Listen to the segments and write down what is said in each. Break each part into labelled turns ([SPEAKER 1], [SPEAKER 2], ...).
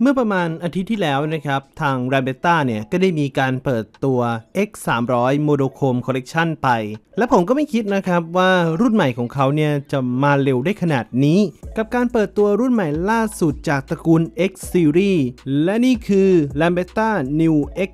[SPEAKER 1] เมื่อประมาณอาทิตย์ที่แล้วนะครับ ทาง r a m b e t t a เนี่ย ก็ได้มีการเปิดตัว X 3 0 0 Monochrome Collection ไป และผมก็ไม่คิดนะครับว่ารุ่นใหม่ของเขาเนี่ย จะมาเร็วได้ขนาดนี้ กับการเปิดตัวรุ่นใหม่ล่าสุดจากตระกูล X Series และนี่คือ r a m b e t t a New X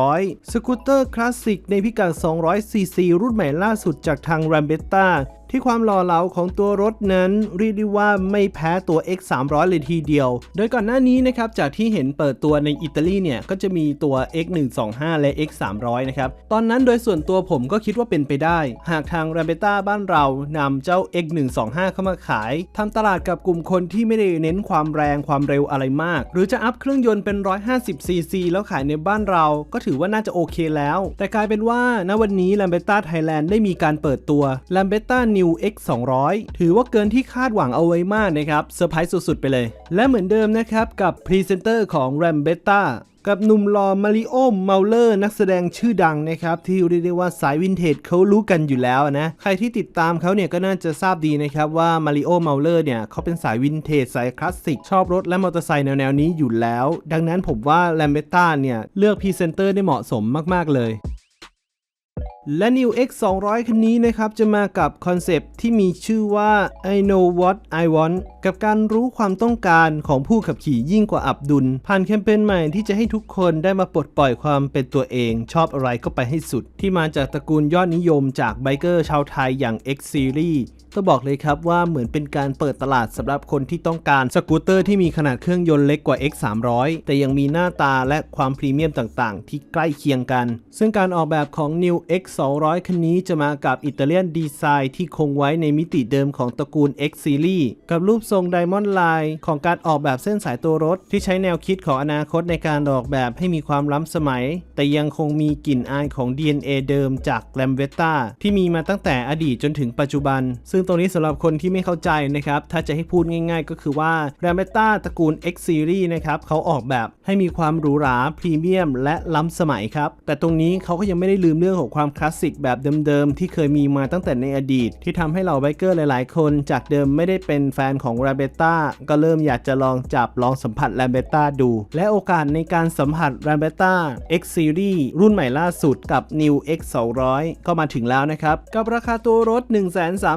[SPEAKER 1] 200 สกูตเตอร์คลาสสิกในพิกัด 200cc รุ่นใหม่ล่าสุดจากทาง r a m b e t t a ที่ความหล่อเหลาของตัวรถนั้นเรียกได้ว่าไม่แพ้ตัว X 3 0 0เลยทีเดียว โดยก่อนหน้านี้นะครับจากที่เห็นเปิดตัวในอิตาลีเนี่ยก็จะมีตัว X 1 2 5และ X 3 0 0นะครับตอนนั้นโดยส่วนตัวผมก็คิดว่าเป็นไปได้ หากทาง r a m b e t a บ้านเรานำเจ้า X 1 2 5เข้ามาขายทำตลาดกับกลุ่มคนที่ไม่ได้เน้นความแรงความเร็วอะไรมาก หรือจะอัพเครื่องยนต์เป็น 150cc แล้วขายในบ้านเราก็ถือว่าน่าจะโอเคแล้ว แต่กลายเป็นว่าณวันนี้ r a m b e t a Thailand ได้มีการเปิดตัว r a m b e t a New New X 200 ถือว่าเกินที่คาดหวังเอาไว้มากนะครับเซอร์ไพรส์สุดๆ ไปเลย และเหมือนเดิมนะครับ กับพรีเซนเตอร์ของ r a m b e t t a กับหนุ่มหล่อมาริโอเมาเลอร์นักแสดงชื่อดังนะครับ ที่เรียกได้ว่าสายวินเทจเขารู้กันอยู่แล้วนะ ใครที่ติดตามเขาเนี่ยก็น่าจะทราบดีนะครับ ว่ามาริโอเมาเลอร์เนี่ยเขาเป็นสายวินเทจสายคลาสสิก ชอบรถและมอเตอร์ไซค์แนวๆนี้อยู่แล้ว ดังนั้นผมว่าแลมเบต้าเนี่ย เลือกพรีเซนเตอร์ได้เหมาะสมมากๆเลย และ New X 200 คันนี้นะครับ จะมากับคอนเซปที่มีชื่อว่า I know what I want กับการรู้ความต้องการของผู้ขับขี่ยิ่งกว่าอับดุล ผ่านแคมเปญใหม่ที่จะให้ทุกคนได้มาปลดปล่อยความเป็นตัวเองชอบอะไรก็ไปให้สุด ที่มาจากตระกูลยอดนิยมจากไบเกอร์ชาวไทยอย่าง X Series ต้องบอกเลยครับว่าเหมือนเป็นการเปิดตลาดสำหรับคนที่ต้องการสกูตเตอร์ที่มีขนาดเครื่องยนต์เล็กกว่า X 3 0 0แต่ยังมีหน้าตาและความพรีเมียมต่างๆ ที่ใกล้เคียงกัน ซึ่งการออกแบบของ New X 200คันนี้จะมากับอิตาเลียนดีไซน์ที่คงไว้ในมิติเดิมของตระกูล X Series กับรูปทรงไดมอนด์ไลน์ของการออกแบบเส้นสายตัวรถ ที่ใช้แนวคิดของอนาคตในการออกแบบให้มีความล้ำสมัย แต่ยังคงมีกลิ่นอายของ DNA เดิมจากแลมเวตตาที่มีมาตั้งแต่อดีตจนถึงปัจจุบัน ซึ่งตรงนี้สำหรับคนที่ไม่เข้าใจนะครับ ถ้าจะให้พูดง่าย ๆ ก็คือว่า r a m b e t t a ตระกูล X Series นะครับเขาออกแบบให้มีความหรูหราพรีเมียม และล้ำสมัยครับแต่ตรงนี้เขาก็ยังไม่ได้ลืมเรื่องของความคลาสสิกแบบเดิมๆที่เคยมีมาตั้งแต่ในอดีต ที่ทำให้เหล่าไบเกอร์หลาย ๆ คนจากเดิมไม่ได้เป็นแฟนของ r a m b e t t a ก็เริ่มอยากจะลองจับลองสัมผัส r a m b e t t a ดู และโอกาสในการสัมผัส r a m b e t t a X Series รุ่นใหม่ล่าสุดกับ New X 200ก็มาถึงแล้วนะครับ กับราคาตัวรถ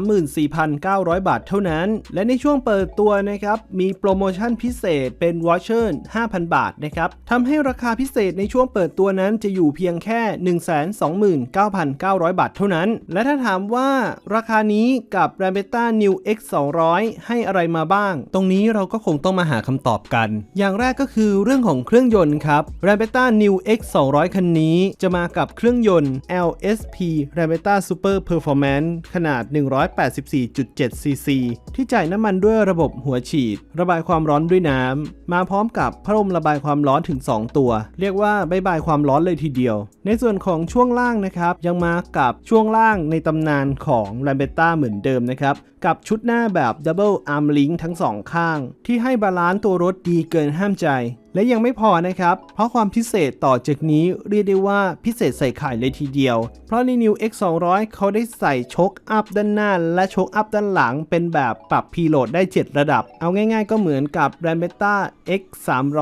[SPEAKER 1] 134,900 บาทเท่านั้น และในช่วงเปิดตัวนะครับ มีโปรโมชั่นพิเศษเป็นวอชเชอร์5,000 บาทนะครับทำให้ราคาพิเศษในช่วงเปิดตัวนั้นจะอยู่เพียงแค่ 129,900 บาทเท่านั้น และถ้าถามว่าราคานี้กับ r a m b e t t a New X 200ให้อะไรมาบ้าง ตรงนี้เราก็คงต้องมาหาคำตอบกัน อย่างแรกก็คือเรื่องของเครื่องยนต์ครับ r a m b e t t a New X 200 คันนี้จะมากับเครื่องยนต์ LSP r a m b e t t a Super Performance ขนาด 184.7 cc ที่จ่ายน้ำมันด้วยระบบหัวฉีด ระบายความร้อนด้วยน้ำ มาพร้อมกับพัดลมระบายความร้อนถึง 2 ตัว เรียกว่าบายบายความร้อนเลยทีเดียว ในส่วนของช่วงล่างนะครับยังมากับช่วงล่างในตำนานของ r a m b e t t a เหมือนเดิมนะครับกับชุดหน้าแบบ Double Arm ลิงก์ทั้งสองข้าง ที่ให้บาลานซ์ตัวรถดีเกินห้ามใจ และยังไม่พอนะครับ เพราะความพิเศษต่อจากนี้เรียกได้ว่าพิเศษใส่ไข่เลยทีเดียว เพราะใน New X 200เขาได้ใส่โชคอัพด้านหน้า และโชคอัพด้านหลัง เป็นแบบปรับพีโหลดได้ 7 ระดับ เอาง่ายๆก็เหมือนกับ r a m b e t t a X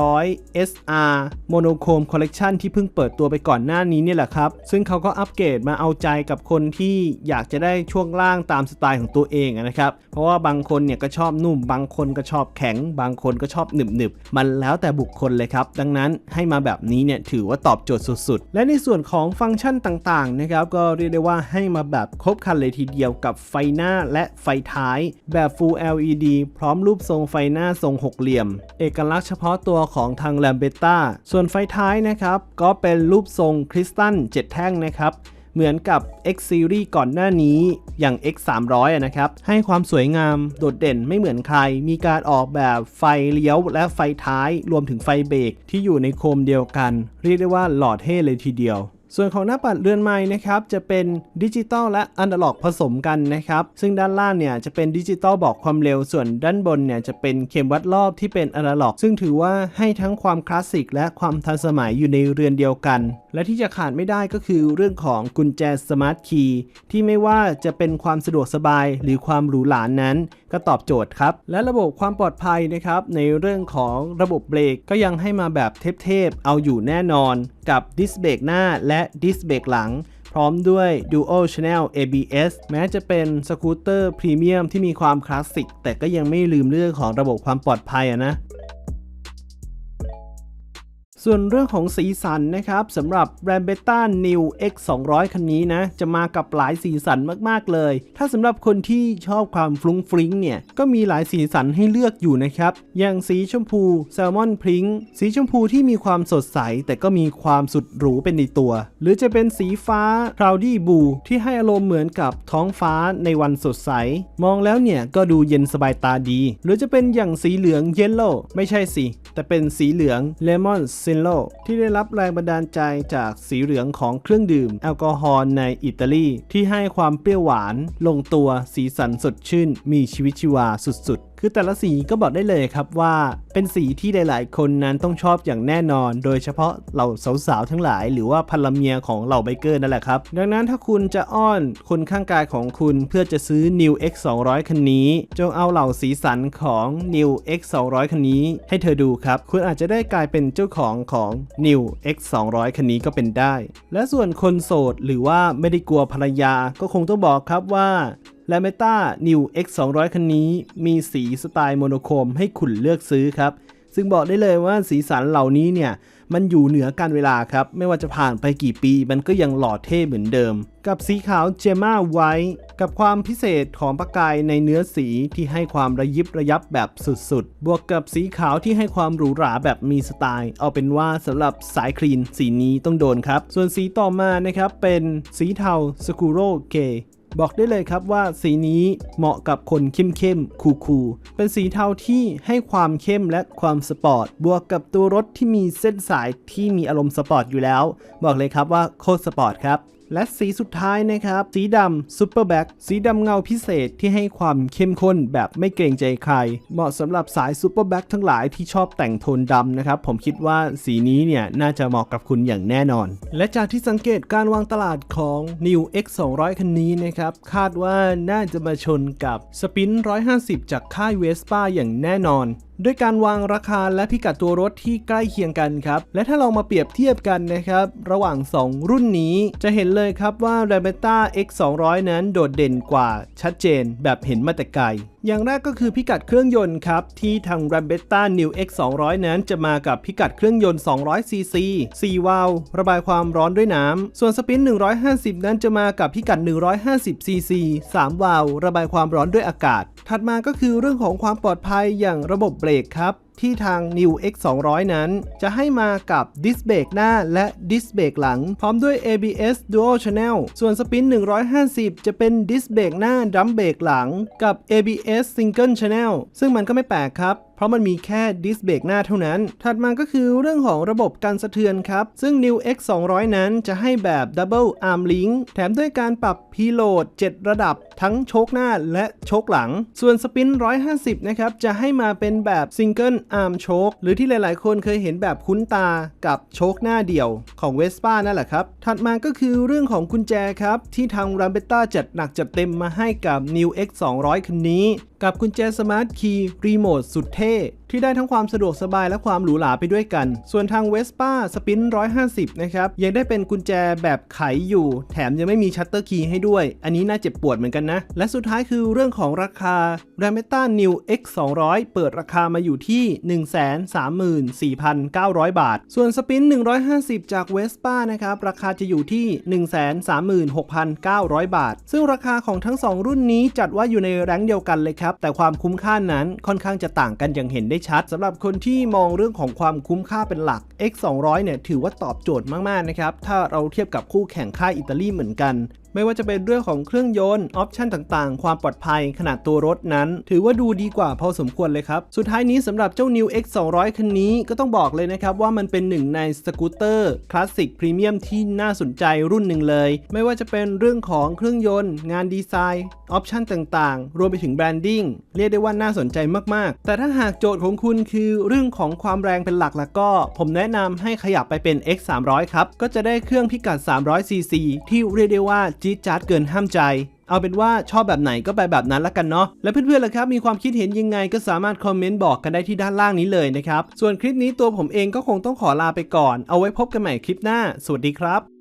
[SPEAKER 1] 300 SR Monochrome Collection ที่เพิ่งเปิดตัวไปก่อนหน้านี้เนี่ยแหละครับ ซึ่งเขาก็อัปเกรดมาเอาใจกับคนที่อยากจะได้ช่วงล่างตามสไตล์ของตัวเองนะครับ เพราะว่าบางคนเนี่ยก็ชอบนุ่ม บางคนก็ชอบแข็ง บางคนก็ชอบหนึบๆ มันแล้วแต่บุคคลเลยครับ ดังนั้นให้มาแบบนี้เนี่ยถือว่าตอบโจทย์สุดๆ และในส่วนของฟังก์ชันต่างๆนะครับก็เรียกได้ว่าให้มาแบบครบครันเลยทีเดียวกับไฟหน้าและไฟท้าย แบบ Full LED พร้อมรูปทรงไฟหน้าทรงหกเหลี่ยม เอกลักษณ์เฉพาะตัวของทาง l a m b e t t a ส่วนไฟท้ายนะครับก็เป็นรูปทรงคริสตัล7แท่งนะครับ เหมือนกับ X Series ก่อนหน้านี้อย่าง X 300นะครับ ให้ความสวยงามโดดเด่นไม่เหมือนใคร มีการออกแบบไฟเลี้ยวและไฟท้าย รวมถึงไฟเบรกที่อยู่ในโคมเดียวกัน เรียกได้ว่าหล่อเท่เลยทีเดียว ส่วนของหน้าปัดเรือนไม้นะครับจะเป็นดิจิตอลและอนาล็อกผสมกันนะครับซึ่งด้านล่างเนี่ยจะเป็นดิจิตอลบอกความเร็วส่วนด้านบนเนี่ยจะเป็นเข็มวัดรอบที่เป็นอนาล็อก ซึ่งถือว่าให้ทั้งความคลาสสิกและความทันสมัยอยู่ในเรือนเดียวกัน และที่จะขาดไม่ได้ก็คือเรื่องของกุญแจสมาร์ทคีย์ที่ไม่ว่าจะเป็นความสะดวกสบายหรือความหรูหรานั้น ก็ตอบโจทย์ครับ และระบบความปลอดภัยนะครับในเรื่องของระบบเบรกก็ยังให้มาแบบเทพๆเอาอยู่แน่นอน กับดิสเบรกหน้าและดิสเบรกหลังพร้อมด้วย Dual Channel ABS แม้จะเป็นสกูตเตอร์พรีเมียมที่มีความคลาสสิก แต่ก็ยังไม่ลืมเรื่องของระบบความปลอดภัยนะ ส่วนเรื่องของสีสันนะครับสำหรับ r a m b e t a New X 200 คันนี้นะ จะมากับหลายสีสันมากๆเลย ถ้าสำหรับคนที่ชอบความฟรุ้งฟริ้งเนี่ย ก็มีหลายสีสันให้เลือกอยู่นะครับ อย่างสีชมพูแซลมอนพริงสีชมพูที่มีความสดใส แต่ก็มีความสุดหรูเป็นในตัว หรือจะเป็นสีฟ้า Cloudy Blue ที่ให้อารมณ์เหมือนกับท้องฟ้าในวันสดใส มองแล้วเนี่ยก็ดูเย็นสบายตาดี หรือจะเป็นอย่างสีเหลือง Yellow ไม่ใช่สิ แต่เป็นสีเหลืองเลมอนซินโลที่ได้รับแรงบันดาลใจจากสีเหลืองของเครื่องดื่ม แอลกอฮอล์ในอิตาลี ที่ให้ความเปรี้ยวหวาน ลงตัวสีสันสดชื่น มีชีวิตชีวาสุดๆ คือแต่ละสีก็บอกได้เลยครับว่าเป็นสีที่หลาย ๆ คนนั้นต้องชอบอย่างแน่นอน โดยเฉพาะเหล่าสาว ๆ ทั้งหลาย หรือว่าพลเมียของเหล่าไบเกอร์นั่นแหละครับ ดังนั้นถ้าคุณจะอ้อนคนข้างกายของคุณเพื่อจะซื้อ New X 200คันนี้ จงเอาเหล่าสีสันของ New X 200คันนี้ ให้เธอดูครับ คุณอาจจะได้กลายเป็นเจ้าของของ New X 200คันนี้ก็เป็นได้ และส่วนคนโสดหรือว่าไม่ได้กลัวภรรยาก็คงต้องบอกครับว่า และเมตา New X 200 คันนี้มีสีสไตล์โมโนโครมให้คุณเลือกซื้อครับ ซึ่งบอกได้เลยว่าสีสันเหล่านี้เนี่ยมันอยู่เหนือการเวลาครับ ไม่ว่าจะผ่านไปกี่ปี มันก็ยังหล่อเท่เหมือนเดิม กับสีขาวเจม่าไวท์กับความพิเศษของประกายในเนื้อสีที่ให้ความระยิบระยับแบบสุดๆ บวกกับสีขาวที่ให้ความหรูหราแบบมีสไตล์ เอาเป็นว่าสำหรับสายคลีนสีนี้ต้องโดนครับ ส่วนสีต่อมานะครับเป็นสีเทาสกูโรเก บอกได้เลยครับว่าสีนี้เหมาะกับคนเข้มเข้มคูคูลๆ เป็นสีเทาที่ให้ความเข้มและความสปอร์ต บวกกับตัวรถที่มีเส้นสายที่มีอารมณ์สปอร์ตอยู่แล้ว บอกเลยครับว่าโคตรสปอร์ตครับ และสีสุดท้ายนะครับ สีดำซูเปอร์แบ็กสีดำเงาพิเศษที่ให้ความเข้มข้นแบบไม่เกรงใจใคร เหมาะสำหรับสายซูเปอร์แบ็กทั้งหลายที่ชอบแต่งโทนดำนะครับ ผมคิดว่าสีนี้เนี่ยน่าจะเหมาะกับคุณอย่างแน่นอน และจากที่สังเกตการวางตลาดของ New X 200คันนี้นะครับ คาดว่าน่าจะมาชนกับสปิน150 จากค่ายเวสป้าอย่างแน่นอนด้วยการวางราคาและพิกัดตัวรถที่ใกล้เคียงกันครับ และถ้าเรามาเปรียบเทียบกันนะครับ ระหว่าง 2 รุ่นนี้จะเห็นเลยครับว่า r a m b e t a X 200นั้นโดดเด่นกว่าชัดเจนแบบเห็นมาแต่ไกล อย่างแรกก็คือพิกัดเครื่องยนต์ครับ ที่ทาง r a m b e t a New X 200นั้นจะมากับพิกัดเครื่องยนต์ 200 cc 4วาล์วระบายความร้อนด้วยน้ำ ส่วนสปิน 150 นั้นจะมากับพิกัด 150 cc 3วาล์วระบายความร้อนด้วยอากาศ ถัดมาก็คือเรื่องของความปลอดภัยอย่างระบบเบรกครับ ที่ทาง New X 200นั้น จะให้มากับดิสเบรกหน้าและดิสเบรกหลัง พร้อมด้วย ABS Dual Channel ส่วนสปิน 150 จะเป็นดิสเบรกหน้าดัมเบรกหลังกับ ABS Single Channel ซึ่งมันก็ไม่แปลกครับ ราะมันมีแค่ดิสเบรกหน้าเท่านั้น ถัดมาก็คือเรื่องของระบบการสะเทือนครับ ซึ่ง New X 200 นั้นจะให้แบบ Double Arm Link แถมด้วยการปรับ Preload 7ระดับ ทั้งโชคหน้าและโชคหลัง ส่วนสปิน 150 นะครับ จะให้มาเป็นแบบ Single Arm Choke หรือที่หลายๆ คนเคยเห็นแบบคุ้นตากับโชคหน้าเดี่ยวของ Vespa นั่นแหละครับ ถัดมาก็คือเรื่องของกุญแจครับ ที่ทาง r a m b e t t a จัดหนักจัดเต็มมาให้กับ New X 200 คันนี้ กับกุญแจสมาร์ทคีย์รีโมทสุดเท่ ที่ได้ทั้งความสะดวกสบายและความหรูหราไปด้วยกัน ส่วนทาง Vespa Spin 150 นะครับ ยังได้เป็นกุญแจแบบไขอยู่ แถมยังไม่มีชัตเตอร์คีย์ให้ด้วย อันนี้น่าเจ็บปวดเหมือนกันนะ และสุดท้ายคือเรื่องของราคา r a m e t a New X 200 เปิดราคามาอยู่ที่ 134,900 บาท ส่วน Spin 150 จาก Vespa นะครับ ราคาจะอยู่ที่ 136,900 บาท ซึ่งราคาของทั้ง 2 รุ่นนี้จัดว่าอยู่ในแรงเดียวกันเลยครับ แต่ความคุ้มค่านั้นค่อนข้างจะต่างกันอย่างเห็นได้ชัดสำหรับคนที่มองเรื่องของความคุ้มค่าเป็นหลัก X 200 เนี่ยถือว่าตอบโจทย์มากๆนะครับ ถ้าเราเทียบกับคู่แข่งค่ายอิตาลีเหมือนกัน ไม่ว่าจะเป็นเรื่องของเครื่องยนต์ออปชันต่างๆ ความปลอดภัยขนาดตัวรถนั้น ถือว่าดูดีกว่าพอสมควรเลยครับ สุดท้ายนี้สำหรับเจ้า New X 200คันนี้ก็ต้องบอกเลยนะครับว่ามันเป็นหนึ่งในสกูตเตอร์คลาสสิกพรีเมียมที่น่าสนใจรุ่นหนึ่งเลย ไม่ว่าจะเป็นเรื่องของเครื่องยนต์ งานดีไซน์ออปชันต่างๆ รวมไปถึงแบรนดิ้งเรียกได้ว่าน่าสนใจมากๆ แต่ถ้าหากโจทย์ของคุณคือเรื่องของความแรงเป็นหลักแล้วก็ ผมแนะนำให้ขยับไปเป็น X 300ครับก็จะได้เครื่องพิกัด 300cc ที่เรียกได้ว่าจี๊ดจ๊าดเกินห้ามใจ เอาเป็นว่าชอบแบบไหนก็ไปแบบนั้นละกันเนาะ และเพื่อนๆล่ะครับ มีความคิดเห็นยังไงก็สามารถคอมเมนต์บอกกันได้ที่ด้านล่างนี้เลยนะครับ ส่วนคลิปนี้ตัวผมเองก็คงต้องขอลาไปก่อน เอาไว้พบกันใหม่คลิปหน้า สวัสดีครับ